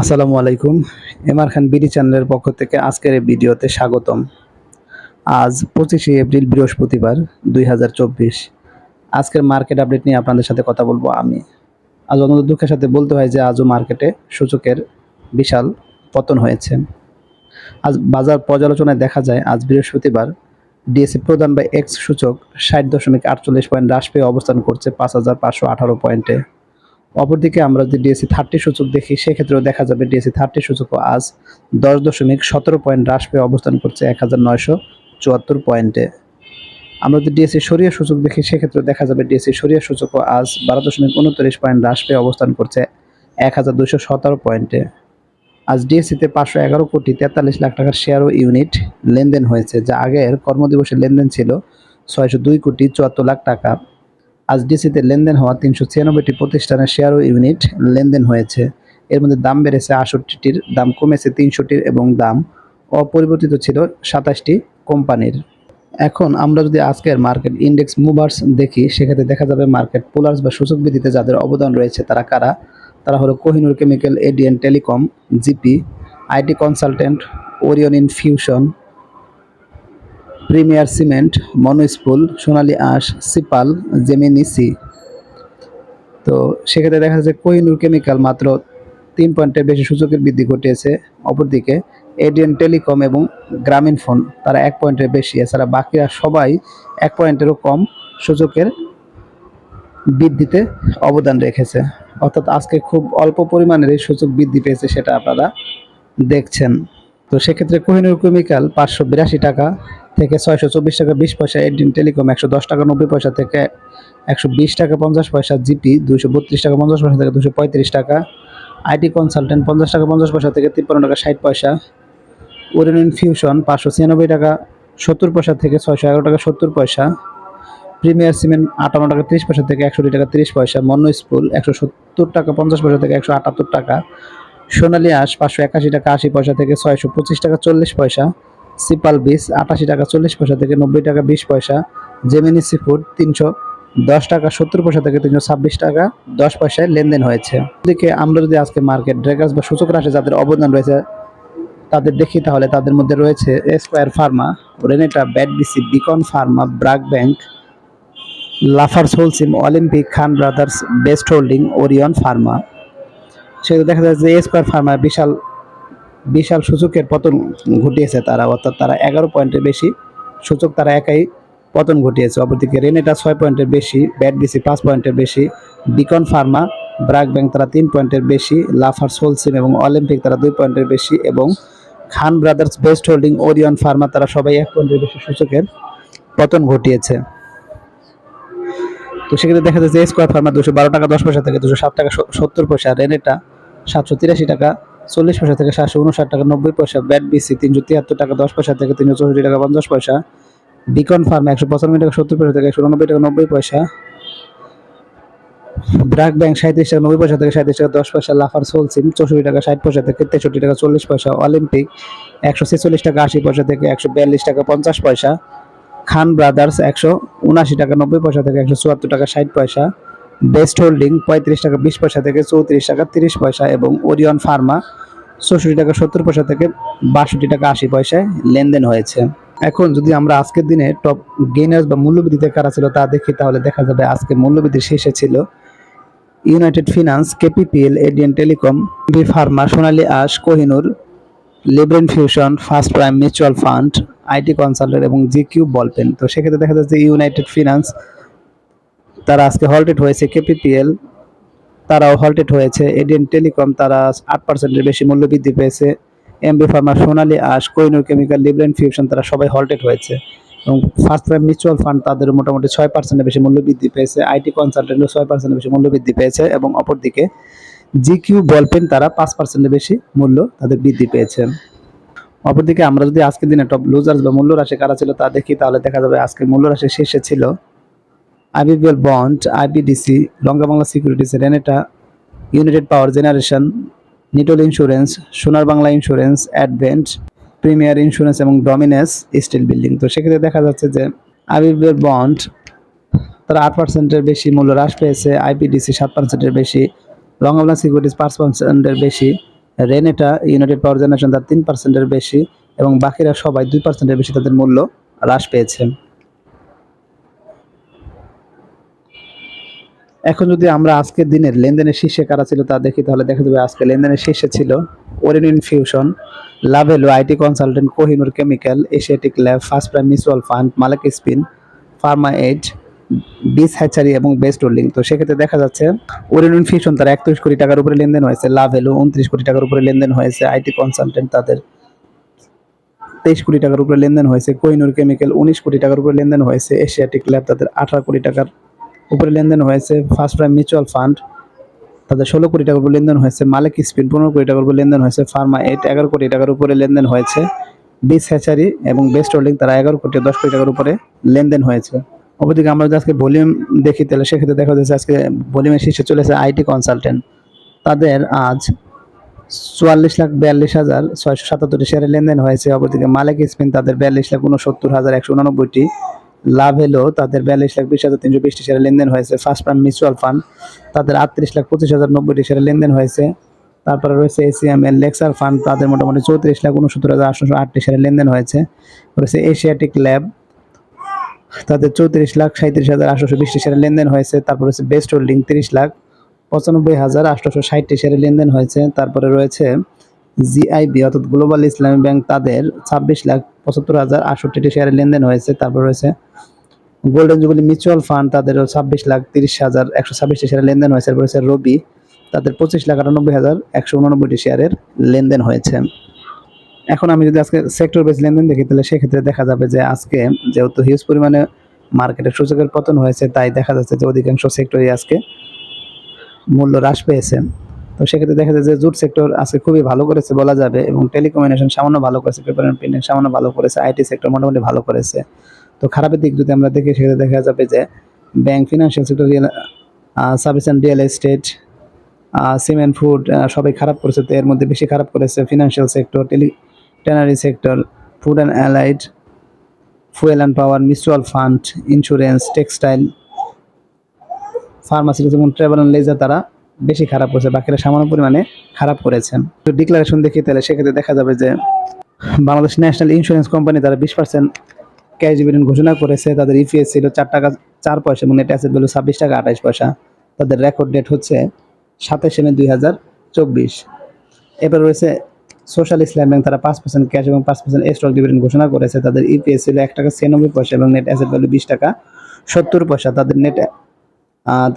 আসসালামু আলাইকুম। এমআর খান বিডি চ্যানেলের পক্ষ থেকে আজকের এই ভিডিওতে স্বাগতম। আজ পঁচিশে এপ্রিল, বৃহস্পতিবার, দুই হাজার চব্বিশ। আজকের মার্কেট আপডেট নিয়ে আপনাদের সাথে কথা বলব আমি। আজ অন্তত দুঃখের সাথে বলতে হয় যে, আজও মার্কেটে সূচকের বিশাল পতন হয়েছে। আজ বাজার পর্যালোচনায় দেখা যায়, আজ বৃহস্পতিবার ডিএসসি প্রধান বা এক্স সূচক ষাট দশমিক আটচল্লিশ পয়েন্ট হ্রাস পেয়ে অবস্থান করছে পাঁচ হাজার পাঁচশো আঠারো পয়েন্টে। অপরদিকে আমরা যদি ডিএসসি থার্টি সূচক দেখি, সেক্ষেত্রেও দেখা যাবে ডিএসসি থার্টি সূচকও আজ দশ দশমিক সতেরো পয়েন্ট হ্রাস পেয়ে অবস্থান করছে এক হাজার নয়শো চুয়াত্তর পয়েন্টে। আমরা যদি ডিএসসি সরিয়া সূচক দেখি, সেক্ষেত্রেও দেখা যাবে ডিএসসি সরিয়া সূচকও আজ বারো দশমিক উনত্রিশ পয়েন্ট হ্রাস পেয়ে অবস্থান করছে এক হাজার দুশো সতেরো পয়েন্টে। আজ ডিএসসিতে পাঁচশো এগারো কোটি তেতাল্লিশ লাখ টাকার শেয়ার ও ইউনিট লেনদেন হয়েছে, যা আগের কর্মদিবসের লেনদেন ছিল ছয়শো দুই কোটি চুয়াত্তর লাখ টাকা। আজ ডিসিতে লেনদেন হওয়া তিনশো ছিয়ানব্বইটি প্রতিষ্ঠানের শেয়ার ও ইউনিট লেনদেন হয়েছে। এর মধ্যে দাম বেড়েছে আষট্টিটির দাম কমেছে তিনশোটির এবং দাম অপরিবর্তিত ছিল সাতাশটি কোম্পানির। এখন আমরা যদি আজকের মার্কেট ইন্ডেক্স মুভার্স দেখি, সেক্ষেত্রে দেখা যাবে মার্কেট পোলার্স বা সূচক বৃদ্ধিতে যাদের অবদান রয়েছে তারা কারা? তারা হলো Kohinoor Chemical, ADN Telecom, GP, IT Consultant, Orion Infusion Premier Cement Monospool Sonali Aansh, সিপাল জেমিনিসি তো সেক্ষেত্রে দেখা যাচ্ছে কোহিনুর কেমিক্যাল মাত্র তিন পয়েন্টের বেশি সূচকের বৃদ্ধি ঘটিয়েছে। অপরদিকে এডিএন টেলিকম এবং গ্রামীণ ফোন, তারা এক পয়েন্টের বেশি, এছাড়া বাকিরা সবাই এক পয়েন্টেরও কম সূচকের বৃদ্ধিতে অবদান রেখেছে। অর্থাৎ আজকে খুব অল্প পরিমাণের এই সূচক বৃদ্ধি পেয়েছে, সেটা আপনারা দেখছেন। তো সেক্ষেত্রে কোহিনুর কেমিক্যাল পাঁচশো বিরাশি টাকা থেকে ছয়শো চব্বিশ টাকা বিশ পয়সা এডিন টেলিকম একশো দশ টাকা নব্বই পয়সা থেকে একশো বিশ টাকা পঞ্চাশ পয়সা, জিপি দুশো বত্রিশ টাকা পঞ্চাশ পয়সা থেকে দুশো পঁয়ত্রিশ টাকা, আইটি কনসালটেন্ট পঞ্চাশ টাকা পঞ্চাশ পয়সা থেকে তিপ্পান্ন টাকা ষাট পয়সা ওরেন ইনফিউশন পাঁচশো ছিয়ানব্বই টাকা সত্তর পয়সা থেকে ছয়শো এগারো টাকা সত্তর পয়সা, প্রিমিয়ার সিমেন্ট আটান্ন টাকা তিরিশ পয়সা থেকে একশো টাকা তিরিশ পয়সা মন্ন স্কুল একশো সত্তর টাকা পঞ্চাশ পয়সা থেকে একশো আটাত্তর টাকা সোনালী আঁশ পাঁচশো একাশি টাকা, আশি পয়সা থেকে ছয়শো পঁচিশ টাকা, চল্লিশ পয়সা। সিপাল বিস আটাশি টাকা, চল্লিশ পয়সা থেকে নব্বই টাকা, বিশ পয়সা। জেমিনি সি ফুড তিনশো দশ টাকা, সত্তর পয়সা থেকে তিনশো ছাব্বিশ টাকা, দশ পয়সায় লেনদেন হয়েছে। এদিকে আমরা যদি আজকে মার্কেট ড্রেগার্স বা সূচক রাশি যাদের অবদান রয়েছে, তাদের দেখি তাহলে তাদের মধ্যে রয়েছে Square Pharma Renata BAT BC Beacon Pharma BRAC Bank Lafarge Holcim Olympic Khan Brothers Best Holding Orion Pharma সেটা দেখা যাচ্ছে যে স্কোয়ার ফার্মা বিশাল বিশাল সূচকের পতন ঘটিয়েছে তারা। অর্থাৎ তারা এগারো পয়েন্টের বেশি সূচক তারা একাই পতন ঘটিয়েছে। অপরদিকে রেনেটা ছয় পয়েন্টের বেশি ব্যাট বিসি পাঁচ পয়েন্টের বেশি বিকন ফার্মা ব্রাক ব্যাংক তারা তিন পয়েন্টের বেশি লাফার হোলসিম এবং অলিম্পিক তারা দুই পয়েন্টের বেশি এবং Khan Brothers Best Holding Orion Pharma তারা সবাই এক পয়েন্টের বেশি সূচকের পতন ঘটিয়েছে। তো সেক্ষেত্রে দেখা যাচ্ছে স্কোয়ার ফার্মা দুশো বারো টাকা, দশ পয়সা থেকে দুশো সাত টাকা, সত্তর পয়সা। রেনেটা সাতশো তিরাশি টাকা, চল্লিশ পয়সা থেকে সাতশো উনষাট টাকা, নব্বই পয়সা, ব্যাট বিসি, তিনশো তিয়াত্তর টাকা, দশ পয়সা থেকে তিনশো চৌষট্টি টাকা, পঞ্চাশ পয়সা। বিকন ফার্ম, একশো পঁচানব্বই টাকা, সত্তর পয়সা থেকে একশো উনব্বই টাকা, নব্বই পয়সা। ব্রাক ব্যাংক সাঁত্রিশ টাকা, নব্বই পয়সা থেকে সাঁত্রিশ টাকা, দশ পয়সা। লাফার সোলসিম চৌষট্টি টাকা, ষাট পয়সা থেকে তেষট্টি টাকা, চল্লিশ পয়সা। অলিম্পিক, একশো ছেচল্লিশ টাকা, আশি পয়সা থেকে একশো বিয়াল্লিশ টাকা, পঞ্চাশ পয়সা। খান ব্রাদার্স, একশো উনাশি টাকা, নব্বই পয়সা থেকে একশো চুয়াত্তর টাকা, ষাট পয়সা। বেস্ট হোল্ডিং পঁয়ত্রিশ টাকা বিশ পয়সা থেকে চৌত্রিশ টাকা তিরিশ পয়সা এবং ওরিয়ন ফার্মা চৌষট্টি টাকা সত্তর পয়সা থেকে বাষট্টি টাকা আশি পয়সায় লেনদেন হয়েছে। এখন যদি আমরা আজকের দিনে টপ গেইনার্স বা মূল্যবৃদ্ধিতে কারা ছিল তা দেখি, তাহলে দেখা যাবে আজকে মূল্যবৃদ্ধির শেষে ছিল United Finance KPPL ADN Telecom B Pharma Sonali Aansh Kohinoor লিব্রেন Fusion First Prime Mutual Fund IT Consultant এবং জি কিউ বলপেন তো সেক্ষেত্রে দেখা যাচ্ছে ইউনাইটেড ফিনান্স তারা আজকে হলটেড হয়েছে কেপিপিএল তারাও হলটেড হয়েছে এডিএন টেলিকম তারা আট পার্সেন্টের বেশি মূল্য বৃদ্ধি পেয়েছে MB Pharma Sonali Aansh Kohinoor chemical লিব্রেন fusion তারা সবাই হলটেড হয়েছে এবং ফার্স্ট প্রাইম মিউচুয়াল ফান্ড তাদের মোটামুটি ছয় পার্সেন্টের বেশি মূল্য বৃদ্ধি পেয়েছে আইটি কনসালটেন্টও ছয় পার্সেন্টের বেশি মূল্য বৃদ্ধি পেয়েছে এবং অপরদিকে জি কিউ বলপেন তারা পাঁচ পার্সেন্টের বেশি মূল্য তাদের বৃদ্ধি পেয়েছে। অপরদিকে আমরা যদি আজকের দিনে টপ লুজার্স বা মূল্য রাশি কারা ছিল তা দেখি, তাহলে দেখা যাবে আজকের মূল্য রাশি শীর্ষে ছিল IBBL Bond, IBDC Lanka Bangla Securities Renata United Power Generation Nitol Insurance Sonar Bangla Insurance Advent Premier Insurance এবং ডমিনেস স্টিল বিল্ডিং তো সেক্ষেত্রে দেখা যাচ্ছে যে আইবিবিএল বন্ড তারা আট পার্সেন্টের বেশি মূল্য হ্রাস পেয়েছে আইপিডিসি সাত পার্সেন্টের বেশি লঙ্গাবলা সিকিউরিটিস পাঁচ পার্সেন্টের বেশি রেনেটা ইউনাইটেড পাওয়ার জেনারেশন তার তিন পার্সেন্টের বেশি এবং বাকিরা সবাই দুই পার্সেন্টের বেশি তাদের মূল্য হ্রাস পেয়েছে। এখন যদি আমরা আজকের দিনের লেনদেনের শীর্ষে কারা ছিল তা দেখি, তাহলে দেখা যাবে আজকে লেনদেনের শীর্ষে ছিল Orion Infusion Lovello IT Consultant Kohinoor Chemical Asiatic Lab First Prime Mutual Fund Malek Spin Pharma age বিস হ্যাচারি এবং বেস্ট হোল্ডিং তো সেক্ষেত্রে দেখা যাচ্ছে ওরিয়ন ফিউশন তার একত্রিশ কোটি টাকার উপরে লেনদেন হয়েছে লাভ এলো উনত্রিশ কোটি টাকার উপরে লেনদেন হয়েছে আইটি কনসালটেন্ট তাদের তেইশ কোটি টাকার উপরে লেনদেন হয়েছে, কোহিনুর কেমিক্যাল উনিশ কোটি টাকার উপরে লেনদেন হয়েছে এশিয়াটিক ল্যাব তাদের আঠারো কোটি টাকার উপরে লেনদেন হয়েছে ফার্স্ট প্রাইম মিউচুয়াল ফান্ড তাদের ষোলো কোটি টাকার উপর লেনদেন হয়েছে, মালিক স্পিন পনেরো কোটি টাকার উপরে লেনদেন হয়েছে ফার্মা এইট এগারো কোটি টাকার উপরে লেনদেন হয়েছে বিস হ্যাচারি এবং বেস্ট হোল্ডিং তারা এগারো কোটি, দশ কোটি টাকার উপরে লেনদেন হয়েছে। অপরদিকে আমরা যদি আজকে ভলিউম দেখি, তাহলে সেক্ষেত্রে দেখা যাচ্ছে আজকে ভলিউমের শীর্ষে চলেছে আইটি কনসালটেন্ট তাদের আজ চুয়াল্লিশ লাখ বিয়াল্লিশ হাজার ছয়শো সাতাত্তরটি শেয়ারের লেনদেন হয়েছে। অপরদিকে মালিক স্পিন তাদের বিয়াল্লিশ লাখ উনসত্তর হাজার একশো উনানব্বইটি। লাভ এলো তাদের বিয়াল্লিশ লাখ বিশ হাজার তিনশো বিশটি শেয়ারের লেনদেন হয়েছে। ফার্স্ট প্রাইম মিউচুয়াল ফান্ড তাদের আটত্রিশ লাখ পঁচিশ হাজার নব্বইটি শেয়ারের লেনদেন হয়েছে। তারপরে রয়েছে এসিএমএল লেক্সার ফান্ড তাদের মোটামুটি চৌত্রিশ লাখ উনসত্তর হাজার আটশোশো আটটি শেয়ারের লেনদেন হয়েছে। রয়েছে এশিয়াটিক ল্যাব তাদের চৌত্রিশ লাখ সাঁত্রিশ হাজার আটশোশো বিশটি শেয়ারের লেনদেন হয়েছে। তারপর হচ্ছে বেস্ট হোল্ডিং তিরিশ লাখ পঁচানব্বই হাজার আটশোশো ষাটটি শেয়ারের লেনদেন হয়েছে। তারপরে রয়েছে জিআইবি অর্থাৎ গ্লোবাল ইসলামী ব্যাংক তাদের ছাব্বিশ লাখ পঁচাত্তর হাজার আটষট্টিটি শেয়ারের লেনদেন হয়েছে। তারপর রয়েছে গোল্ডেন জুবিলি মিউচুয়াল ফান্ড তাদেরও ছাব্বিশ লাখ তিরিশ হাজার একশো ছাব্বিশটি শেয়ারের লেনদেন হয়েছে। এরপর রয়েছে রবি, তাদের পঁচিশ লাখ আটানব্বই হাজার একশো উননব্বইটি শেয়ারের লেনদেন হয়েছে। এখন আমি যদি আজকে সেক্টর বেস লেনদেন দেখি, তাহলে সেক্ষেত্রে দেখা যাবে যে আজকে যেহেতু হিউজ পরিমাণে মার্কেটের সূচকের পতন হয়েছে, তাই দেখা যাচ্ছে যে অধিকাংশ সেক্টরই আজকে মূল্য হ্রাস পেয়েছে। তো সেক্ষেত্রে দেখা যায় যে জুট সেক্টর আজকে খুবই ভালো করেছে বলা যাবে এবং টেলিকমিউনিকেশন সামান্য ভালো করেছে, পেপার অ্যান্ড প্রিন্টিং সামান্য ভালো করেছে, আইটি সেক্টর মোটামুটি ভালো করেছে। তো খারাপের দিক যদি আমরা দেখি, সেক্ষেত্রে দেখা যাবে যে bank financial sector real service and real estate cement food সবাই খারাপ করেছে, তো এর মধ্যে বেশি খারাপ করেছে financial sector tele tannery sector food and allied fuel and power mutual fund insurance textile pharmaceutical এবং ট্রাভেল অ্যান্ড লেজার তারা বেশি খারাপ করেছে, বাকিরা সামান্য পরিমাণে খারাপ করেছেন। তো ডিক্লারেশন দেখি তাহলে সেক্ষেত্রে দেখা যাবে যে বাংলাদেশ ন্যাশনাল ইন্স্যুরেন্স কোম্পানি তারা বিশ পার্সেন্ট ক্যাশ ডিভিডেন্ড ঘোষণা করেছে, তাদের ইপিএস ছিল চার টাকা, চার পয়সা, এবং নেট অ্যাসেট ভ্যালু ছাব্বিশ টাকা আঠাশ পয়সা। তাদের রেকর্ড ডেট হচ্ছে সাতাশে মে দুই হাজার চব্বিশ। এবার রয়েছে সোশ্যাল ইসলাম ব্যাংক তারা পাঁচ পার্সেন্ট ক্যাশ এবং পাঁচ পার্সেন্ট স্টক ডিভিডেন্ড ঘোষণা করেছে। তাদের ইপিএস ছিল এক টাকা ছিয়ানব্বই পয়সা এবং নেট অ্যাসেট ভ্যালু বিশ টাকা সত্তর পয়সা। তাদের নেট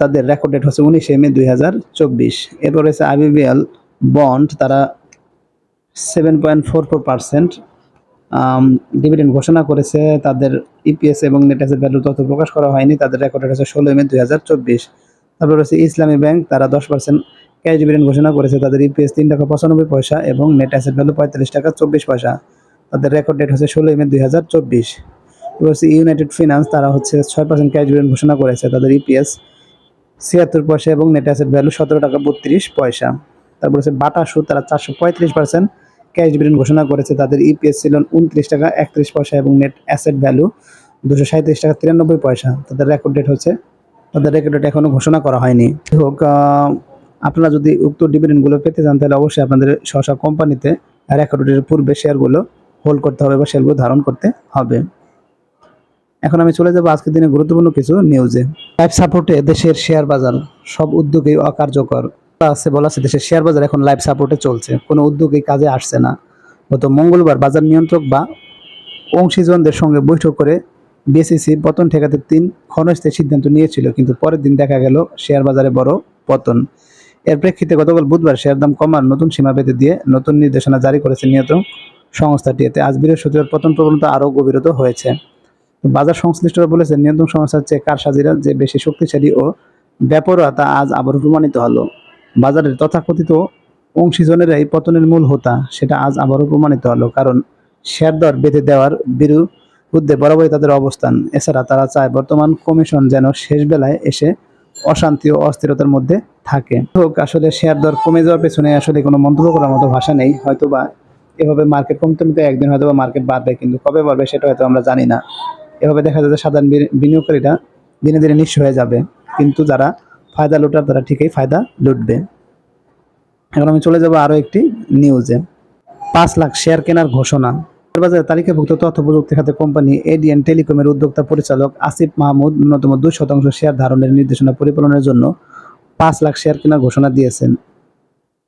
তাদের রেকর্ড ডেট হচ্ছে উনিশে মে দুই হাজার চব্বিশ। এরপর রয়েছে আইবিবিএল বন্ড তারা seven point four four percent dividend ঘোষণা করেছে। তাদের ইপিএস এবং নেট অ্যাসেট ভ্যালু তথ্য প্রকাশ করা হয়নি। তাদের রেকর্ড ডেট হচ্ছে ষোলোই মে দুই হাজার চব্বিশ। তারপর রয়েছে ইসলামী ব্যাংক, তারা দশ পার্সেন্ট ক্যাশ ডিভিডেন্ড ঘোষণা করেছে। তাদের ইপিএস তিন টাকা পঁচানব্বই পয়সা এবং নেট অ্যাসেট ভ্যালু পঁয়তাল্লিশ টাকা চব্বিশ পয়সা। তাদের রেকর্ড ডেট হচ্ছে ষোলোই মে দুই হাজার চব্বিশ। ইউনাইটেড ফিনান্স তারা হচ্ছে ছয় পার্সেন্ট ক্যাশ ডিভিডেন্ড ঘোষণা করেছে। তাদের ইপিএস ছিয়াত্তর পয়সা এবং নেট অ্যাসেট ভ্যালু সতেরো টাকা বত্রিশ পয়সা। তারপর হচ্ছে বাটা সুদ, তারা চারশো পঁয়ত্রিশ পার্সেন্ট ক্যাশ ডিভিডেন্ড ঘোষণা করেছে। তাদের ইপিএস ছিল উনত্রিশ টাকা একত্রিশ পয়সা এবং নেট অ্যাসেট ভ্যালু দুশো সাঁত্রিশ টাকা তিরানব্বই পয়সা। তাদের রেকর্ড ডেট হচ্ছে, তাদের রেকর্ড ডেট এখনও ঘোষণা করা হয়নি। হোক আপনারা যদি উক্ত ডিভিডেন্ডগুলো পেতে চান, তাহলে অবশ্যই আপনাদের স্ব কোম্পানিতে রেকর্ড ডেটের পূর্বে শেয়ারগুলো হোল্ড করতে হবে বা শেয়ারগুলো ধারণ করতে হবে। এখন আমি চলে যাব আজকের দিনে গুরুত্বপূর্ণ কিছু নিউজে লাইভ সাপোর্টে দেশের শেয়ার বাজার সব উদ্যোগই অকার্যকর। আছে বলা আছে, দেশের শেয়ার বাজার এখন লাইভ সাপোর্টে চলছে। কোনো উদ্যোগই কাজে আসছে না। গত মঙ্গলবার বাজার নিয়ন্ত্রক বা অংশীজনদের সঙ্গে বৈঠক করে বিএসইসি পতন ঠেকাতে তিন ক্ষণস্থায়ী সিদ্ধান্ত নিয়েছিল, কিন্তু পরের দিন দেখা গেল শেয়ার বাজারে বড় পতন। এর প্রেক্ষিতে গতকাল বুধবার শেয়ার দাম কমার নতুন সীমা বেঁধে দিয়ে নতুন নির্দেশনা জারি করেছে নিয়ন্ত্রক সংস্থাটি এতে আজ বৃহস্পতিবার পতন প্রবণতা আরও গভীরত হয়েছে। বাজার সংশ্লিষ্টরা বলেছেন, নিয়ন্ত্রণ সংস্থার চেয়ে কারসাজিরা যে বেশি শক্তিশালী ও ব্যাপরোয়া তা আজ আবারও প্রমাণিত হলো। বাজারের তথাকথিত অংশীজনেরাই পতনের মূল হোতা, সেটা আজ আবারও প্রমাণিত হলো, কারণ শেয়ার দর বেঁধে দেওয়ার বিরুদ্ধে বরাবরই তাদের অবস্থান। এছাড়া তারা চায় বর্তমান কমিশন যেন শেষ বেলায় এসে অশান্তি ও অস্থিরতার মধ্যে থাকে। হোক, আসলে শেয়ার দর কমে যাওয়ার পেছনে আসলে কোনো মন্তব্য করার মতো ভাষা নেই। হয়তোবা এভাবে মার্কেট কমতে কমতে একদিন হয়তো মার্কেট বাড়বে, কিন্তু কবে বাড়বে সেটা হয়তো আমরা জানি না। এভাবে দেখা যাচ্ছে সাধারণ বিনিয়োগকারীরা দিনে দিনে নিঃস্ব হয়ে যাবে। কিন্তু যারা ফায়দা লুটার, তারা ঠিকই ফায়দা লুটবে। এখন আমি চলে যাব আরও একটি নিউজে পাঁচ লাখ শেয়ার কেনার ঘোষণা। বাজারে তালিকাভুক্ত তথ্য প্রযুক্তি খাতে কোম্পানি এডিএন টেলিকমের উদ্যোক্তা পরিচালক আসিফ মাহমুদ ন্যূনতম দুই শতাংশ শেয়ার ধারণের নির্দেশনা পরিপালনের জন্য পাঁচ লাখ শেয়ার কেনার ঘোষণা দিয়েছেন।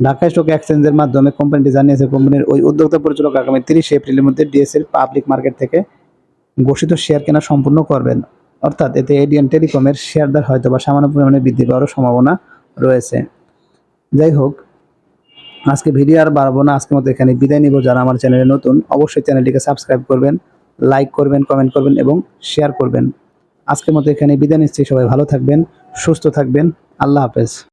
ঢাকা স্টক এক্সচেঞ্জের মাধ্যমে কোম্পানিটি জানিয়েছে কোম্পানির ওই উদ্যোক্তা পরিচালক আগামী তিরিশে এপ্রিলের মধ্যে ডিএসএল পাবলিক মার্কেট থেকে ঘোষিত শেয়ার কেনা সম্পূর্ণ করবেন। অর্থাৎ এতে এডিএন টেলিকমের শেয়ারদার হয়তো বা সামান্য পরিমাণে বৃদ্ধি পাওয়ারও সম্ভাবনা রয়েছে। যাই হোক, আজকে ভিডিও আর বাড়াবো না। আজকের মতো এখানে বিদায় নিব। যারা আমার চ্যানেলে নতুন, অবশ্যই চ্যানেলটিকে সাবস্ক্রাইব করবেন, লাইক করবেন, কমেন্ট করবেন এবং শেয়ার করবেন। আজকের মতো এখানে বিদায় নিচ্ছি। সবাই ভালো থাকবেন, সুস্থ থাকবেন। আল্লাহ হাফেজ।